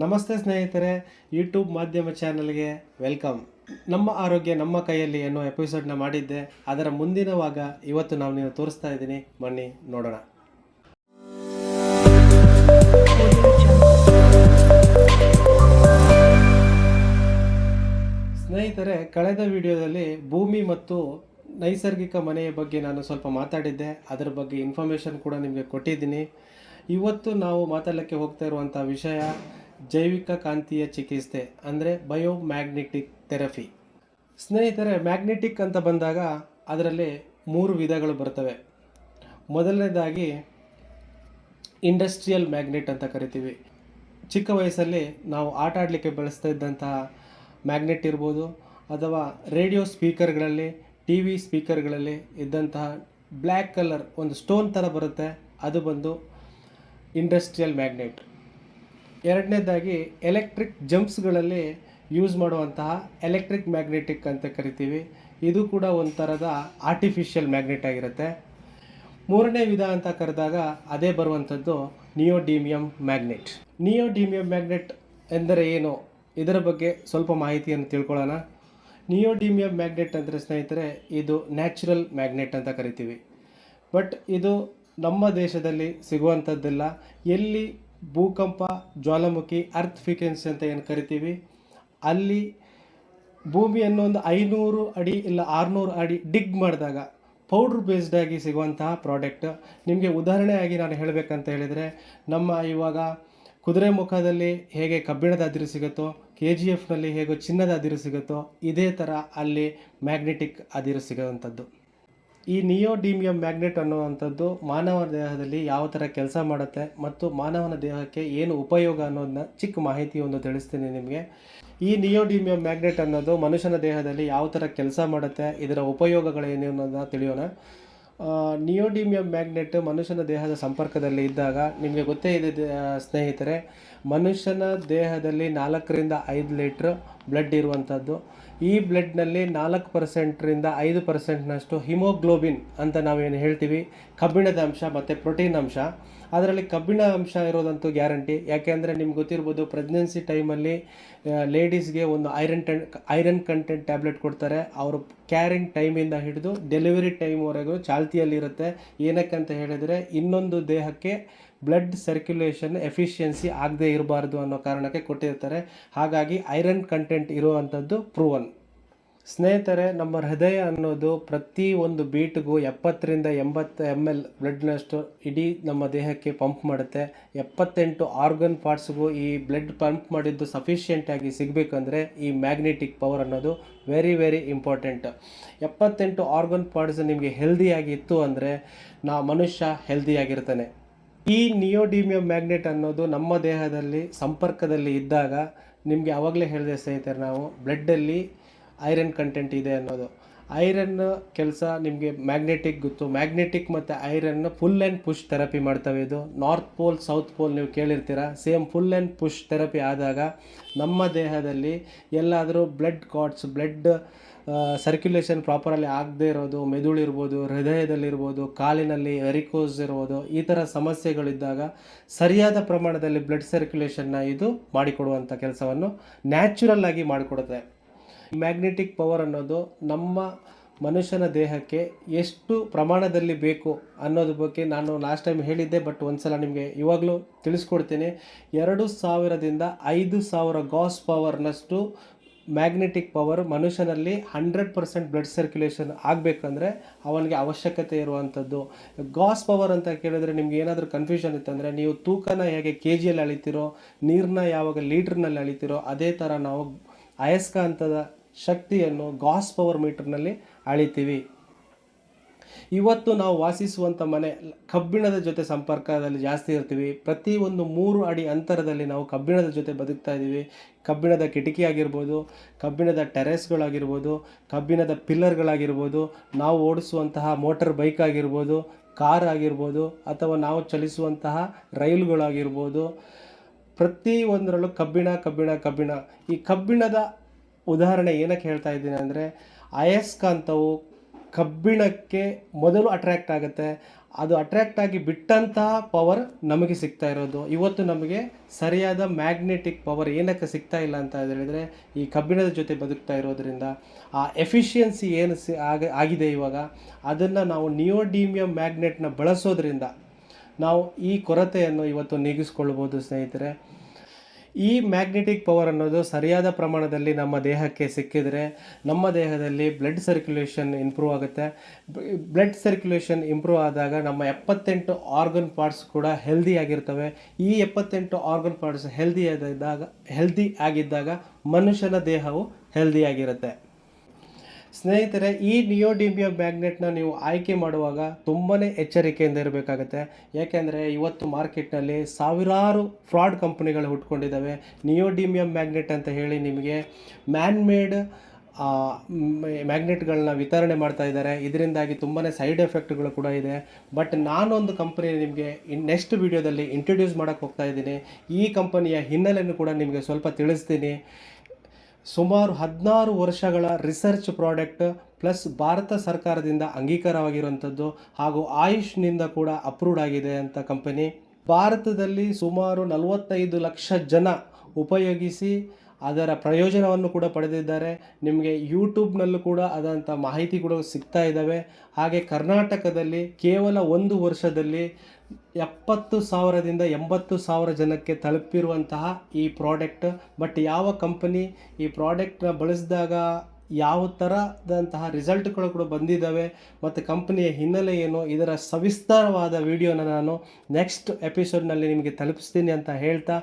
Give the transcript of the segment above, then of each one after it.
ನಮಸ್ತೆ ಸ್ನೇಹಿತರೆ ಯೂಟ್ಯೂಬ್ ಮಾಧ್ಯಮ ಚಾನಲ್ಗೆ ವೆಲ್ಕಮ್. ನಮ್ಮ ಆರೋಗ್ಯ ನಮ್ಮ ಕೈಯಲ್ಲಿ ಎನ್ನುವ ಎಪಿಸೋಡ್ನ ಮಾಡಿದ್ದೆ. ಅದರ ಮುಂದಿನ ಭಾಗ ಇವತ್ತು ನಾವು ನೀವು ತೋರಿಸ್ತಾ ಇದ್ದೀನಿ. ಬನ್ನಿ, ನೋಡೋಣ. ಸ್ನೇಹಿತರೆ, ಕಳೆದ ವಿಡಿಯೋದಲ್ಲಿ ಭೂಮಿ ಮತ್ತು ನೈಸರ್ಗಿಕ ಮನೆಯ ಬಗ್ಗೆ ನಾನು ಸ್ವಲ್ಪ ಮಾತಾಡಿದ್ದೆ. ಅದರ ಬಗ್ಗೆ ಇನ್ಫಾರ್ಮೇಷನ್ ಕೂಡ ನಿಮಗೆ ಕೊಟ್ಟಿದ್ದೀನಿ. ಇವತ್ತು ನಾವು ಮಾತಾಡಲಿಕ್ಕೆ ಹೋಗ್ತಾ ಇರುವಂಥ ವಿಷಯ ಜೈವಿಕ ಕಾಂತೀಯ ಚಿಕಿತ್ಸೆ, ಅಂದರೆ ಬಯೋಮ್ಯಾಗ್ನೆಟಿಕ್ ಥೆರಪಿ. ಸ್ನೇಹಿತರೆ, ಮ್ಯಾಗ್ನೆಟಿಕ್ ಅಂತ ಬಂದಾಗ ಅದರಲ್ಲಿ ಮೂರು ವಿಧಗಳು ಬರ್ತವೆ. ಮೊದಲನೇದಾಗಿ ಇಂಡಸ್ಟ್ರಿಯಲ್ ಮ್ಯಾಗ್ನೆಟ್ ಅಂತ ಕರಿತೀವಿ. ಚಿಕ್ಕ ವಯಸ್ಸಲ್ಲಿ ನಾವು ಆಟ ಆಡಲಿಕ್ಕೆ ಬಳಸ್ತಾ ಇದ್ದಂತಹ ಮ್ಯಾಗ್ನೆಟ್ ಇರ್ಬೋದು, ಅಥವಾ ರೇಡಿಯೋ ಸ್ಪೀಕರ್ಗಳಲ್ಲಿ ಟಿ ವಿ ಸ್ಪೀಕರ್ಗಳಲ್ಲಿ ಇದ್ದಂತಹ ಬ್ಲ್ಯಾಕ್ ಕಲರ್ ಒಂದು ಸ್ಟೋನ್ ಥರ ಬರುತ್ತೆ, ಅದು ಬಂದು ಇಂಡಸ್ಟ್ರಿಯಲ್ ಮ್ಯಾಗ್ನೆಟ್. ಎರಡನೇದಾಗಿ ಎಲೆಕ್ಟ್ರಿಕ್ ಜಂಪ್ಸ್ಗಳಲ್ಲಿ ಯೂಸ್ ಮಾಡುವಂತಹ ಎಲೆಕ್ಟ್ರಿಕ್ ಮ್ಯಾಗ್ನೆಟಿಕ್ ಅಂತ ಕರಿತೀವಿ. ಇದು ಕೂಡ ಒಂಥರದ ಆರ್ಟಿಫಿಷಿಯಲ್ ಮ್ಯಾಗ್ನೆಟ್ ಆಗಿರುತ್ತೆ. ಮೂರನೇ ವಿಧ ಅಂತ ಕರೆದಾಗ ಅದೇ ಬರುವಂಥದ್ದು ನಿಯೋಡೀಮಿಯಂ ಮ್ಯಾಗ್ನೆಟ್. ನಿಯೋಡೀಮಿಯಂ ಮ್ಯಾಗ್ನೆಟ್ ಎಂದರೆ ಏನು? ಇದರ ಬಗ್ಗೆ ಸ್ವಲ್ಪ ಮಾಹಿತಿಯನ್ನು ತಿಳ್ಕೊಳ್ಳೋಣ. ನಿಯೋಡೀಮಿಯಂ ಮ್ಯಾಗ್ನೆಟ್ ಅಂದರೆ ಸ್ನೇಹಿತರೆ, ಇದು ನ್ಯಾಚುರಲ್ ಮ್ಯಾಗ್ನೆಟ್ ಅಂತ ಕರಿತೀವಿ. ಬಟ್ ಇದು ನಮ್ಮ ದೇಶದಲ್ಲಿ ಸಿಗುವಂಥದ್ದಿಲ್ಲ. ಎಲ್ಲಿ ಭೂಕಂಪ, ಜ್ವಾಲಾಮುಖಿ ಅರ್ತ್ ಫ್ರೀಕ್ವೆನ್ಸಿ ಅಂತ ಏನು ಕರಿತೀವಿ? ಅಲ್ಲಿ ಭೂಮಿಯನ್ನು ಒಂದು ಐನೂರು ಅಡಿ ಇಲ್ಲ ಆರುನೂರು ಅಡಿ ಡಿಗ್ ಮಾಡಿದಾಗ ಪೌಡ್ರ್ ಬೇಸ್ಡಾಗಿ ಸಿಗುವಂತಹ ಪ್ರಾಡಕ್ಟ್ ನಿಮಗೆ ಉದಾಹರಣೆಯಾಗಿ ನಾನು ಹೇಳಬೇಕಂತ ಹೇಳಿದರೆ, ನಮ್ಮ ಇವಾಗ ಕುದುರೆ ಮುಖದಲ್ಲಿ ಹೇಗೆ ಕಬ್ಬಿಣದ ಅದಿರು ಸಿಗುತ್ತೋ ಕೆ ಜಿ ಎಫ್ನಲ್ಲಿ ಹೇಗೋ ಚಿನ್ನದ ಅದಿರು ಸಿಗುತ್ತೋ, ಇದೇ ಥರ ಅಲ್ಲಿ ಮ್ಯಾಗ್ನೆಟಿಕ್ ಅದಿರು ಸಿಗೋವಂಥದ್ದು. ಈ ನಿಯೋಡೀಮಿಯಂ ಮ್ಯಾಗ್ನೆಟ್ ಅನ್ನುವಂಥದ್ದು ಮಾನವ ದೇಹದಲ್ಲಿ ಯಾವ ಥರ ಕೆಲಸ ಮಾಡುತ್ತೆ ಮತ್ತು ಮಾನವನ ದೇಹಕ್ಕೆ ಏನು ಉಪಯೋಗ ಅನ್ನೋದನ್ನ ಚಿಕ್ಕ ಮಾಹಿತಿಯೊಂದು ತಿಳಿಸ್ತೀನಿ ನಿಮಗೆ. ಈ ನಿಯೋಡೀಮಿಯಂ ಮ್ಯಾಗ್ನೆಟ್ ಅನ್ನೋದು ಮನುಷ್ಯನ ದೇಹದಲ್ಲಿ ಯಾವ ಥರ ಕೆಲಸ ಮಾಡುತ್ತೆ, ಇದರ ಉಪಯೋಗಗಳೇನು ಅನ್ನೋದನ್ನ ತಿಳಿಯೋಣ. ನಿಯೋಡೀಮಿಯಂ ಮ್ಯಾಗ್ನೆಟ್ ಮನುಷ್ಯನ ದೇಹದ ಸಂಪರ್ಕದಲ್ಲಿ ಇದ್ದಾಗ ನಿಮಗೆ ಗೊತ್ತೇ ಇದೆ ಸ್ನೇಹಿತರೆ, ಮನುಷ್ಯನ ದೇಹದಲ್ಲಿ ನಾಲ್ಕರಿಂದ ಐದು ಲೀಟ್ರ್ ಬ್ಲಡ್ ಇರುವಂಥದ್ದು. ಈ ಬ್ಲಡ್ನಲ್ಲಿ ನಾಲ್ಕು ಪರ್ಸೆಂಟ್ರಿಂದ ಐದು ಪರ್ಸೆಂಟ್ನಷ್ಟು ಹಿಮೋಗ್ಲೋಬಿನ್ ಅಂತ ನಾವೇನು ಹೇಳ್ತೀವಿ? ಕಬ್ಬಿಣದ ಅಂಶ ಮತ್ತು ಪ್ರೋಟೀನ್ ಅಂಶ. ಅದರಲ್ಲಿ ಕಬ್ಬಿಣ ಅಂಶ ಇರೋದಂತೂ ಗ್ಯಾರಂಟಿ. ಯಾಕೆಂದರೆ ನಿಮ್ಗೆ ಗೊತ್ತಿರ್ಬೋದು ಪ್ರೆಗ್ನೆನ್ಸಿ ಟೈಮಲ್ಲಿ ಲೇಡೀಸ್ಗೆ ಒಂದು iron ten iron content tablet ಕೊಡ್ತಾರೆ. ಅವರು ಕ್ಯಾರಿಂಗ್ ಟೈಮಿಂದ ಹಿಡಿದು ಡೆಲಿವರಿ ಟೈಮ್ವರೆಗೂ ಚಾಲ್ತಿಯಲ್ಲಿರುತ್ತೆ ಏನಕ್ಕೆ ಅಂತ ಹೇಳಿದರೆ ಇನ್ನೊಂದು ದೇಹಕ್ಕೆ ಬ್ಲಡ್ ಸರ್ಕ್ಯುಲೇಷನ್ ಎಫಿಷಿಯನ್ಸಿ ಆಗದೇ ಇರಬಾರ್ದು ಅನ್ನೋ ಕಾರಣಕ್ಕೆ ಕೊಟ್ಟಿರ್ತಾರೆ. ಹಾಗಾಗಿ ಐರನ್ ಕಂಟೆಂಟ್ ಇರುವಂಥದ್ದು ಪ್ರೂವನ್ ಸ್ನೇಹಿತರೆ, ನಮ್ಮ ಹೃದಯ ಅನ್ನೋದು ಪ್ರತಿ ಒಂದು ಬೀಟ್ಗೂ ಎಪ್ಪತ್ತರಿಂದ ಎಂಬತ್ತು ಎಂ ಎಲ್ ಬ್ಲಡ್ನಷ್ಟು ಇಡೀ ನಮ್ಮ ದೇಹಕ್ಕೆ ಪಂಪ್ ಮಾಡುತ್ತೆ. ಎಪ್ಪತ್ತೆಂಟು ಆರ್ಗನ್ ಪಾರ್ಟ್ಸ್ಗೂ ಈ ಬ್ಲಡ್ ಪಂಪ್ ಮಾಡಿದ್ದು ಸಫಿಷಿಯೆಂಟಾಗಿ ಸಿಗಬೇಕಂದ್ರೆ ಈ ಮ್ಯಾಗ್ನೆಟಿಕ್ ಪವರ್ ಅನ್ನೋದು ವೆರಿ ವೆರಿ ಇಂಪಾರ್ಟೆಂಟ್ ಎಪ್ಪತ್ತೆಂಟು ಆರ್ಗನ್ ಪಾರ್ಟ್ಸ್ ನಿಮಗೆ ಹೆಲ್ದಿಯಾಗಿ ಇತ್ತು ಅಂದರೆ ನಾ ಮನುಷ್ಯ ಹೆಲ್ದಿಯಾಗಿರ್ತಾನೆ ಈ ನಿಯೋಡಿಮಿಯಂ ಮ್ಯಾಗ್ನೆಟ್ ಅನ್ನೋದು ನಮ್ಮ ದೇಹದಲ್ಲಿ ಸಂಪರ್ಕದಲ್ಲಿ ಇದ್ದಾಗ ನಿಮಗೆ ಆವಾಗಲೇ ಹೇಳಿದೆ ಸ್ನೇಹಿತರೆ ನಾವು ಬ್ಲಡ್ಡಲ್ಲಿ ಐರನ್ ಕಂಟೆಂಟ್ ಇದೆ ಅನ್ನೋದು. ಐರನ್ ಕೆಲಸ ನಿಮಗೆ ಮ್ಯಾಗ್ನೆಟಿಕ್ ಗೊತ್ತು. ಮ್ಯಾಗ್ನೆಟಿಕ್ ಮತ್ತು iron pull and push therapy ಮಾಡ್ತವೆ ಇದು. ನಾರ್ತ್ ಪೋಲ್ ಸೌತ್ ಪೋಲ್ ನೀವು ಕೇಳಿರ್ತೀರ? Same pull and push therapy ಆದಾಗ ನಮ್ಮ ದೇಹದಲ್ಲಿ ಎಲ್ಲಾದರೂ ಬ್ಲಡ್ ಕಾಟ್ಸ್ ಬ್ಲಡ್ ಸರ್ಕ್ಯುಲೇಷನ್ ಪ್ರಾಪರಲ್ಲಿ ಆಗದೇ ಇರೋದು ಮೆದುಳಿರ್ಬೋದು ಹೃದಯದಲ್ಲಿರ್ಬೋದು ಕಾಲಿನಲ್ಲಿ ಎರಿಕೋಸ್ ಇರ್ಬೋದು, ಈ ಥರ ಸಮಸ್ಯೆಗಳಿದ್ದಾಗ ಸರಿಯಾದ ಪ್ರಮಾಣದಲ್ಲಿ ಬ್ಲಡ್ ಸರ್ಕ್ಯುಲೇಷನ್ನ ಇದು ಮಾಡಿಕೊಡುವಂಥ ಕೆಲಸವನ್ನು ನ್ಯಾಚುರಲ್ ಆಗಿ ಮಾಡಿಕೊಡುತ್ತೆ. ಮ್ಯಾಗ್ನೆಟಿಕ್ ಪವರ್ ಅನ್ನೋದು ನಮ್ಮ ಮನುಷ್ಯನ ದೇಹಕ್ಕೆ ಎಷ್ಟು ಪ್ರಮಾಣದಲ್ಲಿ ಬೇಕು ಅನ್ನೋದ್ರ ಬಗ್ಗೆ ನಾನು ಲಾಸ್ಟ್ ಟೈಮ್ ಹೇಳಿದ್ದೆ ಬಟ್ ಒಂದ್ಸಲ ನಿಮಗೆ ಇವಾಗಲೂ ತಿಳಿಸ್ಕೊಡ್ತೀನಿ. ಎರಡು ಸಾವಿರದಿಂದ ಐದು ಸಾವಿರ ಗಾಸ್ ಪವರ್ನಷ್ಟು ಮ್ಯಾಗ್ನೆಟಿಕ್ ಪವರ್ ಮನುಷ್ಯನಲ್ಲಿ ಹಂಡ್ರೆಡ್ ಪರ್ಸೆಂಟ್ ಬ್ಲಡ್ ಸರ್ಕ್ಯುಲೇಷನ್ ಆಗಬೇಕಂದ್ರೆ ಅವನಿಗೆ ಅವಶ್ಯಕತೆ ಇರುವಂಥದ್ದು. ಗಾಸ್ ಪವರ್ ಅಂತ ಕೇಳಿದ್ರೆ ನಿಮ್ಗೆ ಏನಾದರೂ ಕನ್ಫ್ಯೂಷನ್ ಇತ್ತಂದರೆ ನೀವು ತೂಕನ ಹೇಗೆ ಕೆ ಜಿಯಲ್ಲಿ ಅಳಿತೀರೋ ನೀರನ್ನ ಯಾವಾಗ ಲೀಟ್ರ್ನಲ್ಲಿ ಅಳಿತೀರೋ, ಅದೇ ಥರ ನಾವು ಅಯಸ್ಕಾಂತದ ಶಕ್ತಿಯನ್ನು ಗಾಸ್ ಪವರ್ ಮೀಟರ್ನಲ್ಲಿ ಅಳಿತೀವಿ. ಇವತ್ತು ನಾವು ವಾಸಿಸುವಂಥ ಮನೆ ಕಬ್ಬಿಣದ ಜೊತೆ ಸಂಪರ್ಕದಲ್ಲಿ ಜಾಸ್ತಿ ಇರ್ತೀವಿ. ಪ್ರತಿ ಒಂದು ಮೂರು ಅಡಿ ಅಂತರದಲ್ಲಿ ನಾವು ಕಬ್ಬಿಣದ ಜೊತೆ ಬದುಕ್ತಾ ಇದ್ದೀವಿ. ಕಬ್ಬಿಣದ ಕಿಟಕಿ ಆಗಿರ್ಬೋದು, ಕಬ್ಬಿಣದ ಟೆರೆಸ್ಗಳಾಗಿರ್ಬೋದು, ಕಬ್ಬಿಣದ ಪಿಲ್ಲರ್ಗಳಾಗಿರ್ಬೋದು, ನಾವು ಓಡಿಸುವಂತಹ ಮೋಟರ್ ಬೈಕ್ ಆಗಿರ್ಬೋದು, ಕಾರ್ ಆಗಿರ್ಬೋದು, ಅಥವಾ ನಾವು ಚಲಿಸುವಂತಹ ರೈಲುಗಳಾಗಿರ್ಬೋದು, ಪ್ರತಿ ಒಂದರಲ್ಲೂ ಕಬ್ಬಿಣ ಕಬ್ಬಿಣ ಕಬ್ಬಿಣ. ಈ ಕಬ್ಬಿಣದ ಉದಾಹರಣೆ ಏನಕ್ಕೆ ಹೇಳ್ತಾ ಇದ್ದೀನಿ ಅಂದರೆ ಅಯಸ್ಕಾಂತವು ಕಬ್ಬಿಣಕ್ಕೆ ಮೊದಲು ಅಟ್ರ್ಯಾಕ್ಟ್ ಆಗುತ್ತೆ. ಅದು ಅಟ್ರ್ಯಾಕ್ಟ್ ಆಗಿ ಬಿಟ್ಟಂತಹ ಪವರ್ ನಮಗೆ ಸಿಗ್ತಾ ಇರೋದು. ಇವತ್ತು ನಮಗೆ ಸರಿಯಾದ ಮ್ಯಾಗ್ನೆಟಿಕ್ ಪವರ್ ಏನಕ್ಕೆ ಸಿಗ್ತಾ ಇಲ್ಲ ಅಂತ ಹೇಳಿದರೆ, ಈ ಕಬ್ಬಿಣದ ಜೊತೆ ಬದುಕ್ತಾ ಇರೋದರಿಂದ. ಆ ಎಫಿಷಿಯನ್ಸಿ ಏನು ಸಿ, ಆಗ, ಆಗಿದೆ ಇವಾಗ, ಅದನ್ನು ನಾವು ನಿಯೋಡೀಮಿಯಂ ಮ್ಯಾಗ್ನೆಟ್ನ ಬಳಸೋದ್ರಿಂದ ನಾವು ಈ ಕೊರತೆಯನ್ನು ಇವತ್ತು ನೀಗಿಸ್ಕೊಳ್ಬೋದು ಸ್ನೇಹಿತರೆ. ಈ ಮ್ಯಾಗ್ನೆಟಿಕ್ ಪವರ್ ಅನ್ನೋದು ಸರಿಯಾದ ಪ್ರಮಾಣದಲ್ಲಿ ನಮ್ಮ ದೇಹಕ್ಕೆ ಸಿಕ್ಕಿದರೆ ನಮ್ಮ ದೇಹದಲ್ಲಿ ಬ್ಲಡ್ ಸರ್ಕ್ಯುಲೇಷನ್ ಇಂಪ್ರೂವ್ ಆಗುತ್ತೆ. ಬ್ಲಡ್ ಸರ್ಕ್ಯುಲೇಷನ್ ಇಂಪ್ರೂವ್ ಆದಾಗ ನಮ್ಮ ಎಪ್ಪತ್ತೆಂಟು ಆರ್ಗನ್ ಪಾರ್ಟ್ಸ್ ಕೂಡ ಹೆಲ್ದಿ ಆಗಿರ್ತವೆ. ಈ ಎಪ್ಪತ್ತೆಂಟು ಆರ್ಗನ್ ಪಾರ್ಟ್ಸ್ ಹೆಲ್ದಿ ಆಗಿದ್ದಾಗ ಹೆಲ್ದಿ ಆಗಿದ್ದಾಗ ಮನುಷ್ಯನ ದೇಹವು ಹೆಲ್ದಿ ಆಗಿರುತ್ತೆ. ಸ್ನೇಹಿತರೆ, ಈ ನಿಯೋಡಿಮಿಯಾ ಮ್ಯಾಗ್ನೆಟ್ನ ನೀವು ಆಯ್ಕೆ ಮಾಡುವಾಗ ತುಂಬಾ ಎಚ್ಚರಿಕೆಯಿಂದ ಇರಬೇಕಾಗತ್ತೆ. ಯಾಕೆಂದರೆ ಇವತ್ತು ಮಾರ್ಕೆಟ್ನಲ್ಲಿ ಸಾವಿರಾರು ಫ್ರಾಡ್ ಕಂಪ್ನಿಗಳು ಹುಟ್ಕೊಂಡಿದ್ದಾವೆ. ನಿಯೋಡಿಮಿಯಂ ಮ್ಯಾಗ್ನೆಟ್ ಅಂತ ಹೇಳಿ ನಿಮಗೆ ಮ್ಯಾನ್ ಮೇಡ್ ಮ್ಯಾಗ್ನೆಟ್ಗಳನ್ನ ವಿತರಣೆ ಮಾಡ್ತಾ ಇದ್ದಾರೆ. ಇದರಿಂದಾಗಿ ತುಂಬಾ ಸೈಡ್ ಎಫೆಕ್ಟ್ಗಳು ಕೂಡ ಇದೆ. ಬಟ್ ನಾನೊಂದು ಕಂಪನಿ ನಿಮಗೆ ನೆಕ್ಸ್ಟ್ ವಿಡಿಯೋದಲ್ಲಿ ಇಂಟ್ರೊಡ್ಯೂಸ್ ಮಾಡೋಕ್ಕೆ ಹೋಗ್ತಾ ಇದ್ದೀನಿ. ಈ ಕಂಪನಿಯ ಹಿನ್ನೆಲೆಯನ್ನು ಕೂಡ ನಿಮಗೆ ಸ್ವಲ್ಪ ತಿಳಿಸ್ತೀನಿ. ಸುಮಾರು ಹದಿನಾರು ವರ್ಷಗಳ ರಿಸರ್ಚ್ ಪ್ರಾಡಕ್ಟ್ ಪ್ಲಸ್ ಭಾರತ ಸರ್ಕಾರದಿಂದ ಅಂಗೀಕಾರವಾಗಿರುವಂಥದ್ದು ಹಾಗೂ ಆಯುಷ್ನಿಂದ ಕೂಡ ಅಪ್ರೂವ್ಡ್ ಆಗಿದೆ ಅಂತ ಕಂಪನಿ ಭಾರತದಲ್ಲಿ ಸುಮಾರು ನಲವತ್ತೈದು ಲಕ್ಷ ಜನ ಉಪಯೋಗಿಸಿ ಅದರ ಪ್ರಯೋಜನವನ್ನು ಕೂಡ ಪಡೆದಿದ್ದಾರೆ. ನಿಮಗೆ ಯೂಟ್ಯೂಬ್ನಲ್ಲೂ ಕೂಡ ಅದಂಥ ಮಾಹಿತಿ ಕೂಡ ಸಿಗ್ತಾ ಇದ್ದಾವೆ. ಹಾಗೆ ಕರ್ನಾಟಕದಲ್ಲಿ ಕೇವಲ ಒಂದು ವರ್ಷದಲ್ಲಿ ಎಪ್ಪತ್ತು ಸಾವಿರದಿಂದ ಎಂಬತ್ತು ಸಾವಿರ ಜನಕ್ಕೆ ತಲುಪಿರುವಂತಹ ಈ ಪ್ರಾಡಕ್ಟ್. ಬಟ್ ಯಾವ ಕಂಪನಿ ಈ ಪ್ರಾಡಕ್ಟ್ನ ಬಳಸಿದಾಗ ಯಾವ ಥರದಂತಹ ರಿಸಲ್ಟ್ಗಳು ಕೂಡ ಬಂದಿದ್ದಾವೆ ಮತ್ತು ಕಂಪನಿಯ ಹಿನ್ನೆಲೆ ಏನು, ಇದರ ಸವಿಸ್ತಾರವಾದ ವಿಡಿಯೋನ ನಾನು ನೆಕ್ಸ್ಟ್ ಎಪಿಸೋಡ್ನಲ್ಲಿ ನಿಮಗೆ ತಲುಪಿಸ್ತೀನಿ ಅಂತ ಹೇಳ್ತಾ,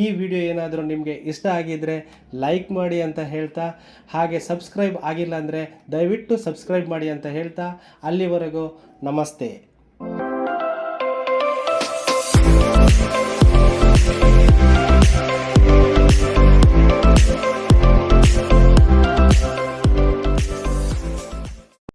ಈ ವಿಡಿಯೋ ಏನಾದರೂ ನಿಮಗೆ ಇಷ್ಟ ಆಗಿದ್ದರೆ ಲೈಕ್ ಮಾಡಿ ಅಂತ ಹೇಳ್ತಾ, ಹಾಗೆ ಸಬ್ಸ್ಕ್ರೈಬ್ ಆಗಿಲ್ಲ ಅಂದರೆ ದಯವಿಟ್ಟು ಸಬ್ಸ್ಕ್ರೈಬ್ ಮಾಡಿ ಅಂತ ಹೇಳ್ತಾ, ಅಲ್ಲಿವರೆಗೂ ನಮಸ್ತೆ.